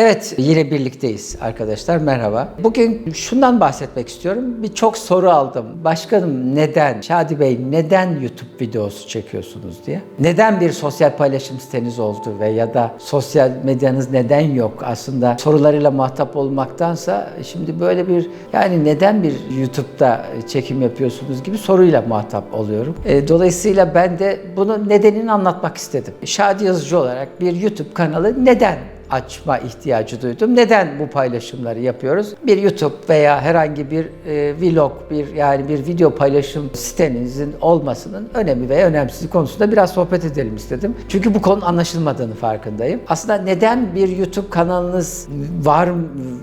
Evet, yine birlikteyiz arkadaşlar. Merhaba. Bugün şundan bahsetmek istiyorum. Birçok soru aldım. Başkanım neden, Şadi Bey neden YouTube videosu çekiyorsunuz diye. Neden bir sosyal paylaşım siteniz oldu ve ya da sosyal medyanız neden yok? Aslında sorularıyla muhatap olmaktansa şimdi böyle bir yani neden bir YouTube'da çekim yapıyorsunuz gibi soruyla muhatap oluyorum. E, Dolayısıyla ben de bunun nedenini anlatmak istedim. Şadi Yazıcı olarak bir YouTube kanalı neden açma ihtiyacı duydum. Neden bu paylaşımları yapıyoruz? Bir YouTube veya herhangi bir e, vlog, bir yani bir video paylaşım sitenizin olmasının önemi ve önemsizliği konusunda biraz sohbet edelim istedim. Çünkü bu konu anlaşılmadığını farkındayım. Aslında neden bir YouTube kanalınız var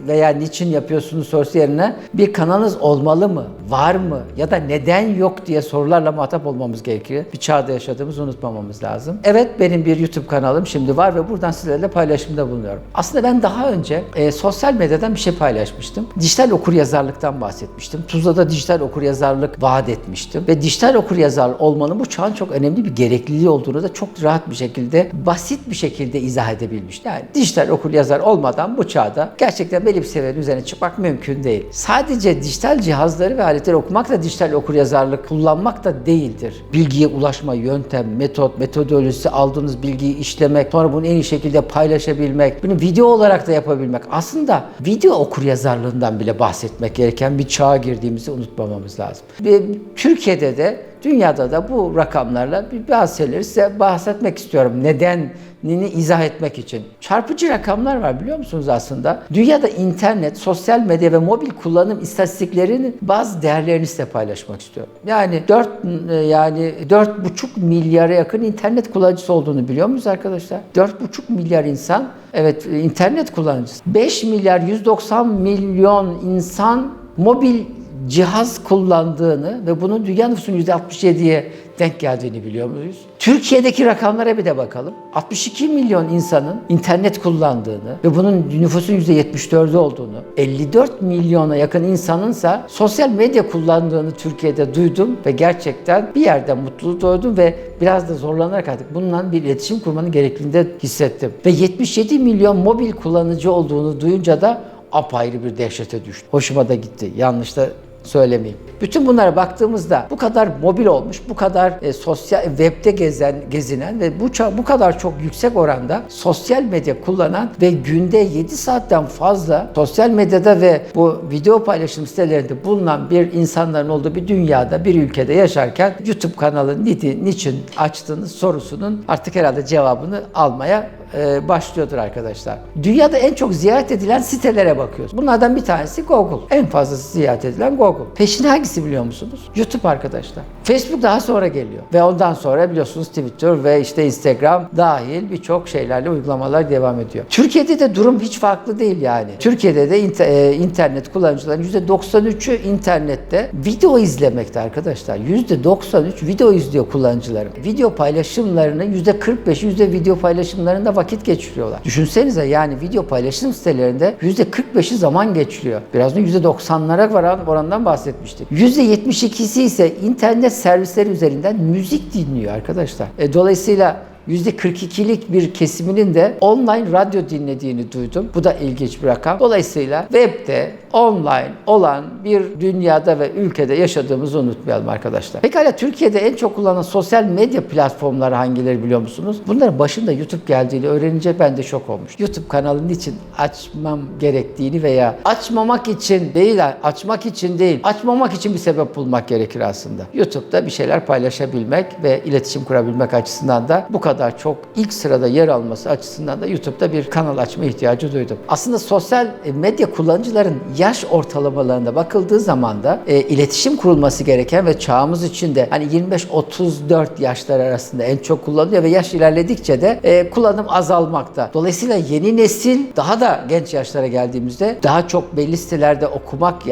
veya niçin yapıyorsunuz sorusu yerine bir kanalınız olmalı mı? Var mı? Ya da neden yok diye sorularla muhatap olmamız gerekiyor. Bir çağda yaşadığımızı unutmamamız lazım. Evet benim bir YouTube kanalım şimdi var ve buradan sizlerle paylaşımda bulunuyorum. Aslında ben daha önce e, sosyal medyadan bir şey paylaşmıştım. Dijital okuryazarlıktan bahsetmiştim. Tuzla'da dijital okuryazarlık vaat etmiştim. Ve dijital okuryazar olmanın bu çağın çok önemli bir gerekliliği olduğunu da çok rahat bir şekilde, basit bir şekilde izah edebilmiştim. Yani dijital okuryazar olmadan bu çağda gerçekten belli bir seviyenin üzerine çıkmak mümkün değil. Sadece dijital cihazları ve aletleri okumak da dijital okuryazarlık kullanmak da değildir. Bilgiye ulaşma yöntem, metot, metodolojisi, aldığınız bilgiyi işlemek, sonra bunu en iyi şekilde paylaşabilmek, bunu video olarak da yapabilmek. Aslında video okuryazarlığından bile bahsetmek gereken bir çağa girdiğimizi unutmamamız lazım. Türkiye'de de dünyada da bu rakamlarla bazı şeyleri size bahsetmek istiyorum. Nedenini izah etmek için. Çarpıcı rakamlar var biliyor musunuz aslında? Dünyada internet, sosyal medya ve mobil kullanım istatistiklerinin bazı değerlerini size paylaşmak istiyorum. Yani 4 yani 4,5 milyara yakın internet kullanıcısı olduğunu biliyor muyuz arkadaşlar? 4,5 milyar insan evet internet kullanıcısı. 5 milyar 190 milyon insan mobil cihaz kullandığını ve bunun dünya nüfusunun %67'ye denk geldiğini biliyor muyuz? Türkiye'deki rakamlara bir de bakalım. 62 milyon insanın internet kullandığını ve bunun nüfusun %74'ü olduğunu, 54 milyona yakın insanınsa sosyal medya kullandığını Türkiye'de duydum ve gerçekten bir yerden mutluluk duydum ve biraz da zorlanarak artık bununla bir iletişim kurmanın gerekliliğini de hissettim. Ve 77 milyon mobil kullanıcı olduğunu duyunca da apayrı bir dehşete düştü. Hoşuma da gitti. Yanlış da söylemeyeyim. Bütün bunlara baktığımızda bu kadar mobil olmuş, bu kadar e, sosyal webde gezen, gezinen ve bu bu kadar çok yüksek oranda sosyal medya kullanan ve günde 7 saatten fazla sosyal medyada ve bu video paylaşım sitelerinde bulunan bir insanların olduğu bir dünyada, bir ülkede yaşarken YouTube kanalı niçin açtığınız sorusunun artık herhalde cevabını almaya e, başlıyordur arkadaşlar. Dünyada en çok ziyaret edilen sitelere bakıyoruz. Bunlardan bir tanesi Google. En fazla ziyaret edilen Google. Peşine hangisi biliyor musunuz? YouTube arkadaşlar. Facebook daha sonra geliyor. Ve ondan sonra biliyorsunuz Twitter ve işte Instagram dahil birçok şeylerle uygulamalar devam ediyor. Türkiye'de de durum hiç farklı değil yani. Türkiye'de de e, internet kullanıcıların %93'ü internette video izlemekte arkadaşlar. %93 video izliyor kullanıcıların. Video paylaşımlarının %45'i yüzde video paylaşımlarında vakit geçiriyorlar. Düşünsenize yani video paylaşım sitelerinde %45'i zaman geçiriyor. Biraz önce %90'lara varan orandan bahsetmiştik. %72'si ise internet servisleri üzerinden müzik dinliyor arkadaşlar. E, dolayısıyla %42'lik bir kesiminin de online radyo dinlediğini duydum. Bu da ilginç bir rakam. Dolayısıyla webde online olan bir dünyada ve ülkede yaşadığımızı unutmayalım arkadaşlar. Pekala Türkiye'de en çok kullanılan sosyal medya platformları hangileri biliyor musunuz? Bunların başında YouTube geldiğini öğrenince ben de şok olmuş. YouTube kanalının için açmam gerektiğini veya açmamak için değil, açmak için değil, açmamak için bir sebep bulmak gerekir aslında. YouTube'da bir şeyler paylaşabilmek ve iletişim kurabilmek açısından da bu kadar çok ilk sırada yer alması açısından da YouTube'da bir kanal açma ihtiyacı duydum. Aslında sosyal medya kullanıcıların yaş ortalamalarında bakıldığı zaman da e, iletişim kurulması gereken ve çağımız için de hani 25-34 yaşlar arasında en çok kullanılıyor ve yaş ilerledikçe de e, kullanım azalmakta. Dolayısıyla yeni nesil daha da genç yaşlara geldiğimizde daha çok belli sitelerde okumak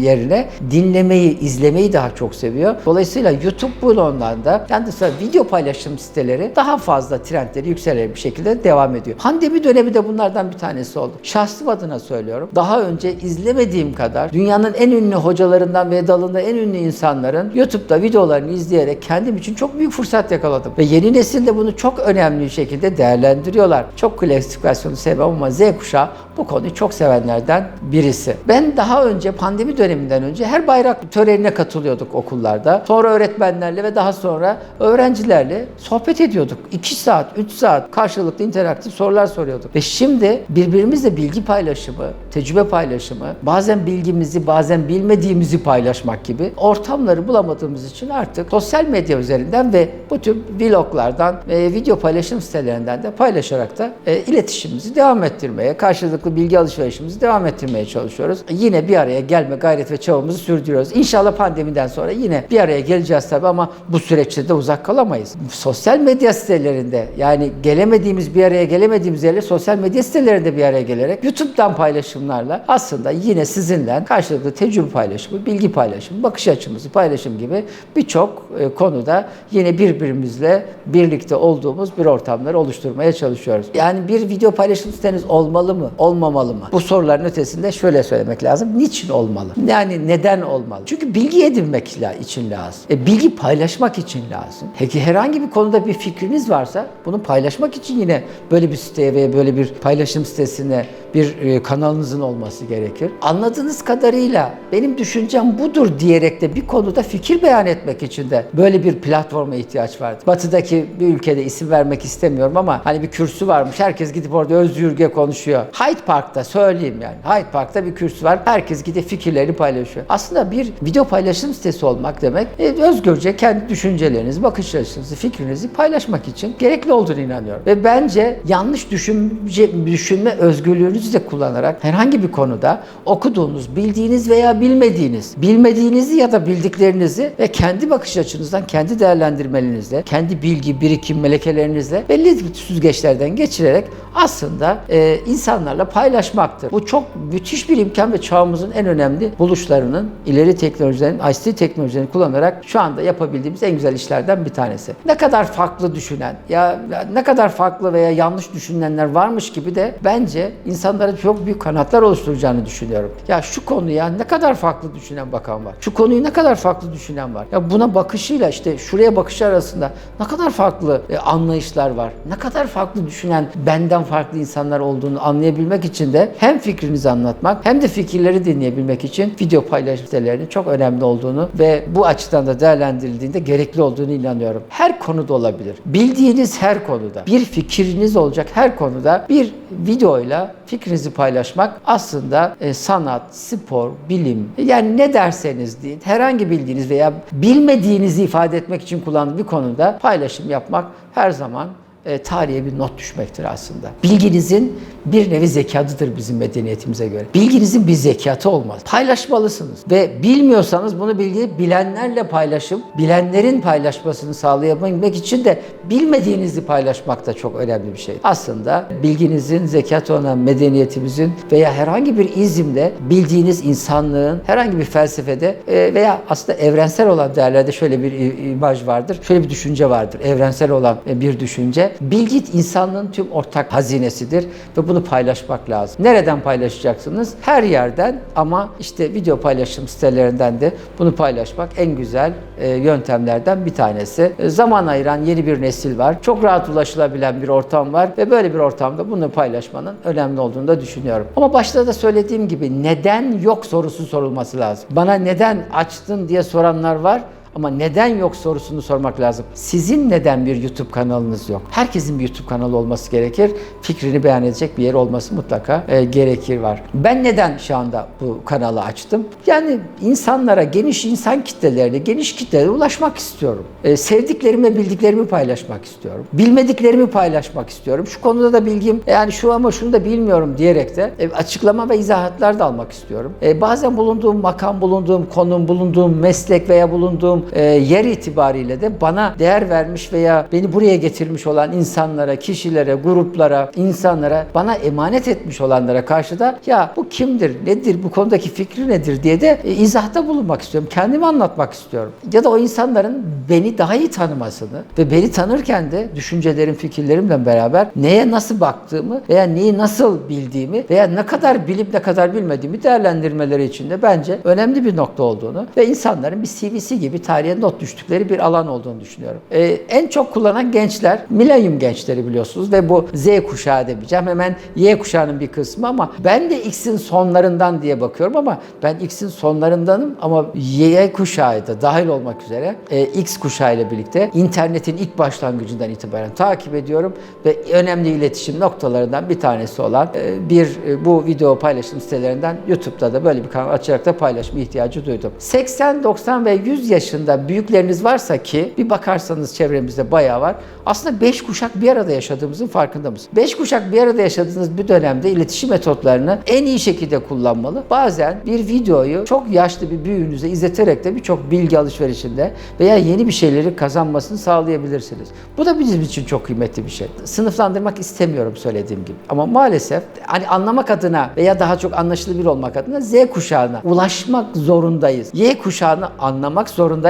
yerine dinlemeyi, izlemeyi daha çok seviyor. Dolayısıyla YouTube bundan da yani mesela video paylaşım siteleri siteleri daha fazla trendleri yükselerek bir şekilde devam ediyor. Pandemi dönemi de bunlardan bir tanesi oldu. Şahsım adına söylüyorum. Daha önce izlemediğim kadar dünyanın en ünlü hocalarından ve dalında en ünlü insanların YouTube'da videolarını izleyerek kendim için çok büyük fırsat yakaladım. Ve yeni nesil de bunu çok önemli bir şekilde değerlendiriyorlar. Çok klasifikasyonu sevmem ama Z kuşağı bu konuyu çok sevenlerden birisi. Ben daha önce pandemi döneminden önce her bayrak törenine katılıyorduk okullarda. Sonra öğretmenlerle ve daha sonra öğrencilerle sohbet ediyorduk. 2 saat, 3 saat karşılıklı interaktif sorular soruyorduk. Ve şimdi birbirimizle bilgi paylaşımı, tecrübe paylaşımı, bazen bilgimizi, bazen bilmediğimizi paylaşmak gibi ortamları bulamadığımız için artık sosyal medya üzerinden ve bu tür vloglardan ve video paylaşım sitelerinden de paylaşarak da e, iletişimimizi devam ettirmeye, karşılıklı bilgi alışverişimizi devam ettirmeye çalışıyoruz. Yine bir araya gelme gayret ve çabamızı sürdürüyoruz. İnşallah pandemiden sonra yine bir araya geleceğiz tabii ama bu süreçte de uzak kalamayız. Sosyal medya sitelerinde yani gelemediğimiz bir araya gelemediğimiz yerler sosyal medya sitelerinde bir araya gelerek YouTube'dan paylaşımlarla aslında yine sizinle karşılıklı tecrübe paylaşımı, bilgi paylaşımı, bakış açımızı paylaşım gibi birçok e, konuda yine birbirimizle birlikte olduğumuz bir ortamları oluşturmaya çalışıyoruz. Yani bir video paylaşım siteniz olmalı mı, olmamalı mı? Bu soruların ötesinde şöyle söylemek lazım. Niçin olmalı? Yani neden olmalı? Çünkü bilgi edinmek için lazım. E, bilgi paylaşmak için lazım. Peki herhangi bir konuda bir fikriniz varsa bunu paylaşmak için yine böyle bir siteye veya böyle bir paylaşım sitesine bir e, kanalınızın olması gerekir. Anladığınız kadarıyla benim düşüncem budur diyerek de bir konuda fikir beyan etmek için de böyle bir platforma ihtiyaç vardı. Batı'daki bir ülkede isim vermek istemiyorum ama hani bir kürsü varmış. Herkes gidip orada özgürce konuşuyor. Hyde Park'ta söyleyeyim yani. Hyde Park'ta bir kürsü var. Herkes gidip fikirlerini paylaşıyor. Aslında bir video paylaşım sitesi olmak demek e, özgürce kendi düşüncelerinizi, bakış açınızı, fikrinizi paylaşmak için gerekli olduğunu inanıyorum. Ve bence yanlış düşünce, düşünme özgürlüğünüzü de kullanarak herhangi bir konuda okuduğunuz, bildiğiniz veya bilmediğiniz, bilmediğinizi ya da bildiklerinizi ve kendi bakış açınızdan, kendi değerlendirmelerinizle, kendi bilgi, birikim, melekelerinizle belli süzgeçlerden geçirerek aslında e, insanlarla paylaşmaktır. Bu çok müthiş bir imkan ve çağımızın en önemli buluşlarının ileri teknolojilerin, ICT teknolojilerini kullanarak şu anda yapabildiğimiz en güzel işlerden bir tanesi. Ne kadar farklı düşünen ya, ya ne kadar farklı veya yanlış düşünenler varmış gibi de bence insanlara çok büyük kanatlar oluşturacağını düşünüyorum. Ya şu konuya ne kadar farklı düşünen bakan var. Şu konuyu ne kadar farklı düşünen var. Ya buna bakışıyla işte şuraya bakışı arasında ne kadar farklı e, anlayışlar var. Ne kadar farklı düşünen benden farklı insanlar olduğunu anlayabilmek için de hem fikrinizi anlatmak hem de fikirleri dinleyebilmek için video paylaşım çok önemli olduğunu ve bu açıdan da değerlendirildiğinde gerekli olduğunu inanıyorum. Her konuda olabilir. Bildiğiniz her konuda, bir fikriniz olacak her konuda bir videoyla fikrinizi paylaşmak aslında e, sanat, spor, bilim yani ne derseniz deyin herhangi bildiğiniz veya bilmediğinizi ifade etmek için kullandığınız bir konuda paylaşım yapmak her zaman e, tarihe bir not düşmektir aslında. Bilginizin bir nevi zekatıdır bizim medeniyetimize göre. Bilginizin bir zekatı olmaz. Paylaşmalısınız ve bilmiyorsanız bunu bilgi bilenlerle paylaşım, bilenlerin paylaşmasını sağlayabilmek için de bilmediğinizi paylaşmak da çok önemli bir şey. Aslında bilginizin zekatı olan medeniyetimizin veya herhangi bir izimle bildiğiniz insanlığın herhangi bir felsefede e, veya aslında evrensel olan değerlerde şöyle bir imaj vardır. Şöyle bir düşünce vardır. Evrensel olan e, bir düşünce. Bilgi insanlığın tüm ortak hazinesidir ve bunu paylaşmak lazım. Nereden paylaşacaksınız? Her yerden ama işte video paylaşım sitelerinden de bunu paylaşmak en güzel e, yöntemlerden bir tanesi. E, zaman ayıran yeni bir nesil var. Çok rahat ulaşılabilen bir ortam var ve böyle bir ortamda bunu paylaşmanın önemli olduğunu da düşünüyorum. Ama başta da söylediğim gibi neden yok sorusu sorulması lazım. Bana neden açtın diye soranlar var. Ama neden yok sorusunu sormak lazım. Sizin neden bir YouTube kanalınız yok? Herkesin bir YouTube kanalı olması gerekir. Fikrini beyan edecek bir yer olması mutlaka e, gerekir var. Ben neden şu anda bu kanalı açtım? Yani insanlara, geniş insan kitlelerine, geniş kitlelere ulaşmak istiyorum. E, sevdiklerimi, bildiklerimi paylaşmak istiyorum. Bilmediklerimi paylaşmak istiyorum. Şu konuda da bilgim, yani şu ama şunu da bilmiyorum diyerek de e, açıklama ve izahatlar da almak istiyorum. E, bazen bulunduğum makam, bulunduğum konum, bulunduğum meslek veya bulunduğum e, yer itibariyle de bana değer vermiş veya beni buraya getirmiş olan insanlara, kişilere, gruplara, insanlara, bana emanet etmiş olanlara karşı da ya bu kimdir, nedir, bu konudaki fikri nedir diye de e, izahta bulunmak istiyorum. Kendimi anlatmak istiyorum. Ya da o insanların beni daha iyi tanımasını ve beni tanırken de düşüncelerim, fikirlerimle beraber neye nasıl baktığımı veya neyi nasıl bildiğimi veya ne kadar bilip ne kadar bilmediğimi değerlendirmeleri için de bence önemli bir nokta olduğunu ve insanların bir CV'si gibi tarihe not düştükleri bir alan olduğunu düşünüyorum. Ee, en çok kullanan gençler, milenyum gençleri biliyorsunuz ve bu Z kuşağı demeyeceğim. Hemen Y kuşağının bir kısmı ama ben de X'in sonlarından diye bakıyorum ama ben X'in sonlarındanım ama Y kuşağı da dahil olmak üzere e, X kuşağı ile birlikte internetin ilk başlangıcından itibaren takip ediyorum ve önemli iletişim noktalarından bir tanesi olan e, bir e, bu video paylaşım sitelerinden YouTube'da da böyle bir kanal açarak da paylaşma ihtiyacı duydum. 80, 90 ve 100 yaşında büyükleriniz varsa ki bir bakarsanız çevremizde bayağı var. Aslında 5 kuşak bir arada yaşadığımızın farkında mısınız? 5 kuşak bir arada yaşadığınız bir dönemde iletişim metotlarını en iyi şekilde kullanmalı. Bazen bir videoyu çok yaşlı bir büyüğünüze izleterek de birçok bilgi alışverişinde veya yeni bir şeyleri kazanmasını sağlayabilirsiniz. Bu da bizim için çok kıymetli bir şey. Sınıflandırmak istemiyorum söylediğim gibi. Ama maalesef hani anlamak adına veya daha çok anlaşılabilir olmak adına Z kuşağına ulaşmak zorundayız. Y kuşağını anlamak zorundayız.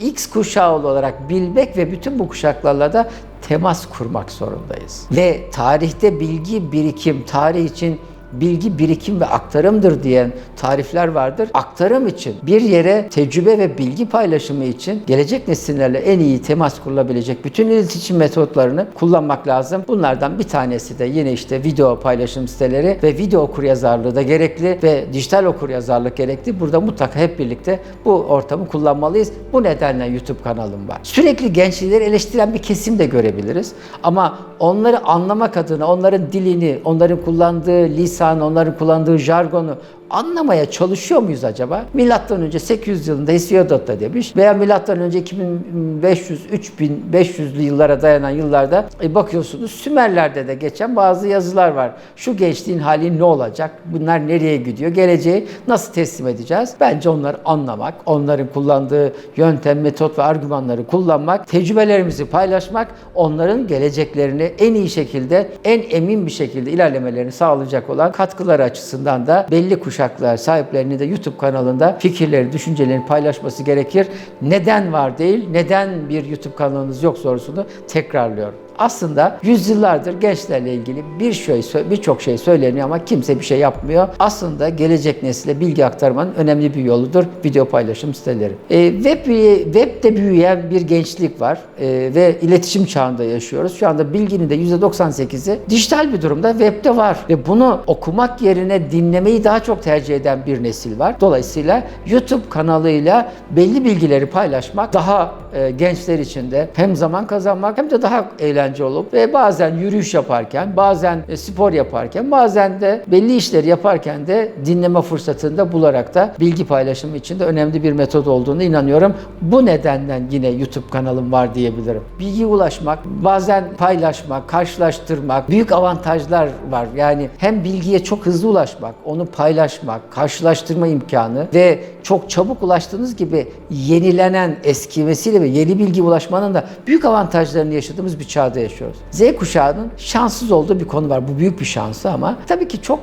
X kuşağı olarak bilmek ve bütün bu kuşaklarla da temas kurmak zorundayız. Ve tarihte bilgi birikim, tarih için bilgi birikim ve aktarımdır diyen tarifler vardır. Aktarım için bir yere tecrübe ve bilgi paylaşımı için gelecek nesillerle en iyi temas kurulabilecek bütün iletişim metotlarını kullanmak lazım. Bunlardan bir tanesi de yine işte video paylaşım siteleri ve video okuryazarlığı da gerekli ve dijital okuryazarlık gerekli. Burada mutlaka hep birlikte bu ortamı kullanmalıyız. Bu nedenle YouTube kanalım var. Sürekli gençleri eleştiren bir kesim de görebiliriz. Ama onları anlamak adına onların dilini, onların kullandığı lisan, onların kullandığı jargonu anlamaya çalışıyor muyuz acaba? Milattan önce 800 yılında Hesiodotta demiş veya milattan önce 2500 3500'lü yıllara dayanan yıllarda e, bakıyorsunuz Sümerlerde de geçen bazı yazılar var. Şu gençliğin hali ne olacak? Bunlar nereye gidiyor? Geleceği nasıl teslim edeceğiz? Bence onları anlamak, onların kullandığı yöntem, metot ve argümanları kullanmak, tecrübelerimizi paylaşmak, onların geleceklerini en iyi şekilde, en emin bir şekilde ilerlemelerini sağlayacak olan katkıları açısından da belli kuşaklar sahiplerini de YouTube kanalında fikirleri, düşüncelerini paylaşması gerekir. Neden var değil, neden bir YouTube kanalınız yok sorusunu tekrarlıyorum. Aslında yüzyıllardır gençlerle ilgili bir şey birçok şey söyleniyor ama kimse bir şey yapmıyor. Aslında gelecek nesile bilgi aktarmanın önemli bir yoludur video paylaşım siteleri. E, web webde büyüyen bir gençlik var e, ve iletişim çağında yaşıyoruz. Şu anda bilginin de %98'i dijital bir durumda webde var ve bunu okumak yerine dinlemeyi daha çok tercih eden bir nesil var. Dolayısıyla YouTube kanalıyla belli bilgileri paylaşmak daha e, gençler için de hem zaman kazanmak hem de daha eğlenceli olup ve bazen yürüyüş yaparken, bazen e, spor yaparken, bazen de belli işleri yaparken de dinleme fırsatını da bularak da bilgi paylaşımı için de önemli bir metot olduğunu inanıyorum. Bu nedenden yine YouTube kanalım var diyebilirim. Bilgiye ulaşmak, bazen paylaşmak, karşılaştırmak büyük avantajlar var. Yani hem bilgiye çok hızlı ulaşmak, onu paylaşmak, karşılaştırma imkanı ve çok çabuk ulaştığınız gibi yenilenen, eskimesiyle ve yeni bilgi ulaşmanın da büyük avantajlarını yaşadığımız bir çağda yaşıyoruz. Z kuşağının şanssız olduğu bir konu var. Bu büyük bir şansı ama tabii ki çok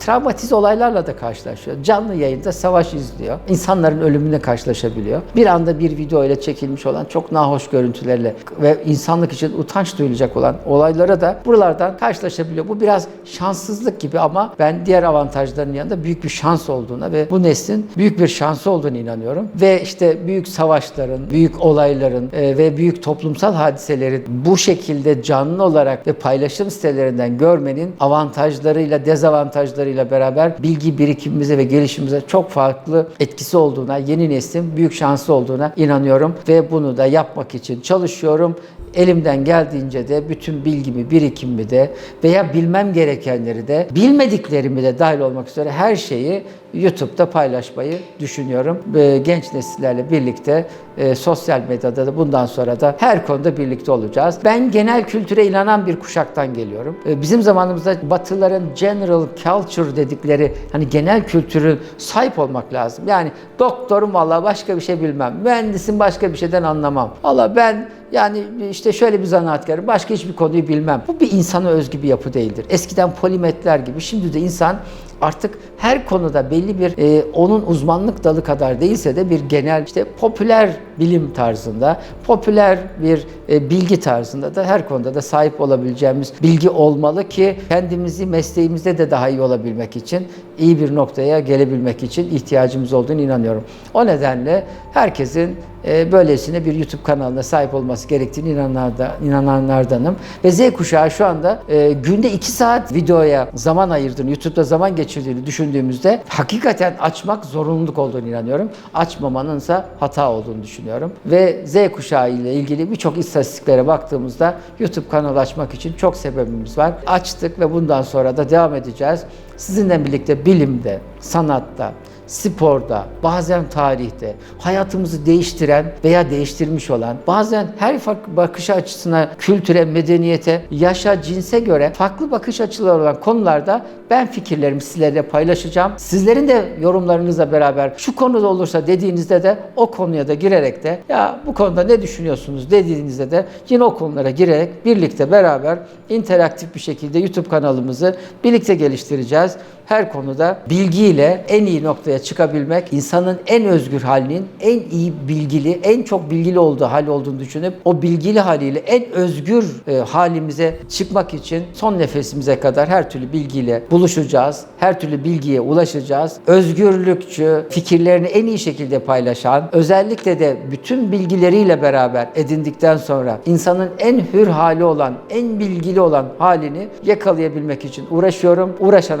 travmatize olaylarla da karşılaşıyor. Canlı yayında savaş izliyor. İnsanların ölümüne karşılaşabiliyor. Bir anda bir video ile çekilmiş olan çok nahoş görüntülerle ve insanlık için utanç duyulacak olan olaylara da buralardan karşılaşabiliyor. Bu biraz şanssızlık gibi ama ben diğer avantajların yanında büyük bir şans olduğuna ve bu neslin büyük bir şansı olduğunu inanıyorum. Ve işte büyük savaşların, büyük olayların e, ve büyük toplumsal hadiselerin bu şekilde canlı olarak ve paylaşım sitelerinden görmenin avantajlarıyla dezavantajlarıyla avantajlarıyla beraber bilgi birikimimize ve gelişimimize çok farklı etkisi olduğuna, yeni neslin büyük şansı olduğuna inanıyorum ve bunu da yapmak için çalışıyorum. Elimden geldiğince de bütün bilgimi, birikimimi de veya bilmem gerekenleri de bilmediklerimi de dahil olmak üzere her şeyi YouTube'da paylaşmayı düşünüyorum. Genç nesillerle birlikte e, sosyal medyada da bundan sonra da her konuda birlikte olacağız. Ben genel kültüre inanan bir kuşaktan geliyorum. E, bizim zamanımızda Batılıların general culture dedikleri hani genel kültürü sahip olmak lazım. Yani doktorum valla başka bir şey bilmem. Mühendisim başka bir şeyden anlamam. Valla ben yani işte şöyle bir zanaatkarım, başka hiçbir konuyu bilmem. Bu bir insana özgü bir yapı değildir. Eskiden polimetler gibi, şimdi de insan artık her konuda belli bir e, onun uzmanlık dalı kadar değilse de bir genel işte popüler bilim tarzında, popüler bir e, bilgi tarzında da her konuda da sahip olabileceğimiz bilgi olmalı ki kendimizi mesleğimizde de daha iyi olabilmek için, iyi bir noktaya gelebilmek için ihtiyacımız olduğunu inanıyorum. O nedenle herkesin e, böylesine bir YouTube kanalına sahip olması gerektiğini inananlarda, inananlardanım. Ve Z kuşağı şu anda e, günde 2 saat videoya zaman ayırdığını, YouTube'da zaman geçirdiğini düşündüğümüzde hakikaten açmak zorunluluk olduğunu inanıyorum. Açmamanınsa hata olduğunu düşünüyorum. Ve Z kuşağı ile ilgili birçok istatistiklere baktığımızda YouTube kanalı açmak için çok sebebimiz var. Açtık ve bundan sonra da devam edeceğiz. Sizinle birlikte bilimde, sanatta, sporda, bazen tarihte hayatımızı değiştiren veya değiştirmiş olan, bazen her farklı bakış açısına, kültüre, medeniyete, yaşa, cinse göre farklı bakış açıları olan konularda ben fikirlerimi sizlerle paylaşacağım. Sizlerin de yorumlarınızla beraber şu konuda olursa dediğinizde de o konuya da girerek de ya bu konuda ne düşünüyorsunuz dediğinizde de yine o konulara girerek birlikte beraber interaktif bir şekilde YouTube kanalımızı birlikte geliştireceğiz. us Her konuda bilgiyle en iyi noktaya çıkabilmek, insanın en özgür halinin en iyi bilgili, en çok bilgili olduğu hal olduğunu düşünüp o bilgili haliyle en özgür e, halimize çıkmak için son nefesimize kadar her türlü bilgiyle buluşacağız. Her türlü bilgiye ulaşacağız. Özgürlükçü, fikirlerini en iyi şekilde paylaşan, özellikle de bütün bilgileriyle beraber edindikten sonra insanın en hür hali olan, en bilgili olan halini yakalayabilmek için uğraşıyorum. Uğraşan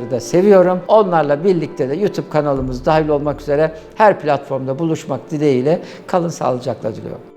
arkadaşları da seviyorum. Onlarla birlikte de YouTube kanalımız dahil olmak üzere her platformda buluşmak dileğiyle kalın sağlıcakla diliyorum.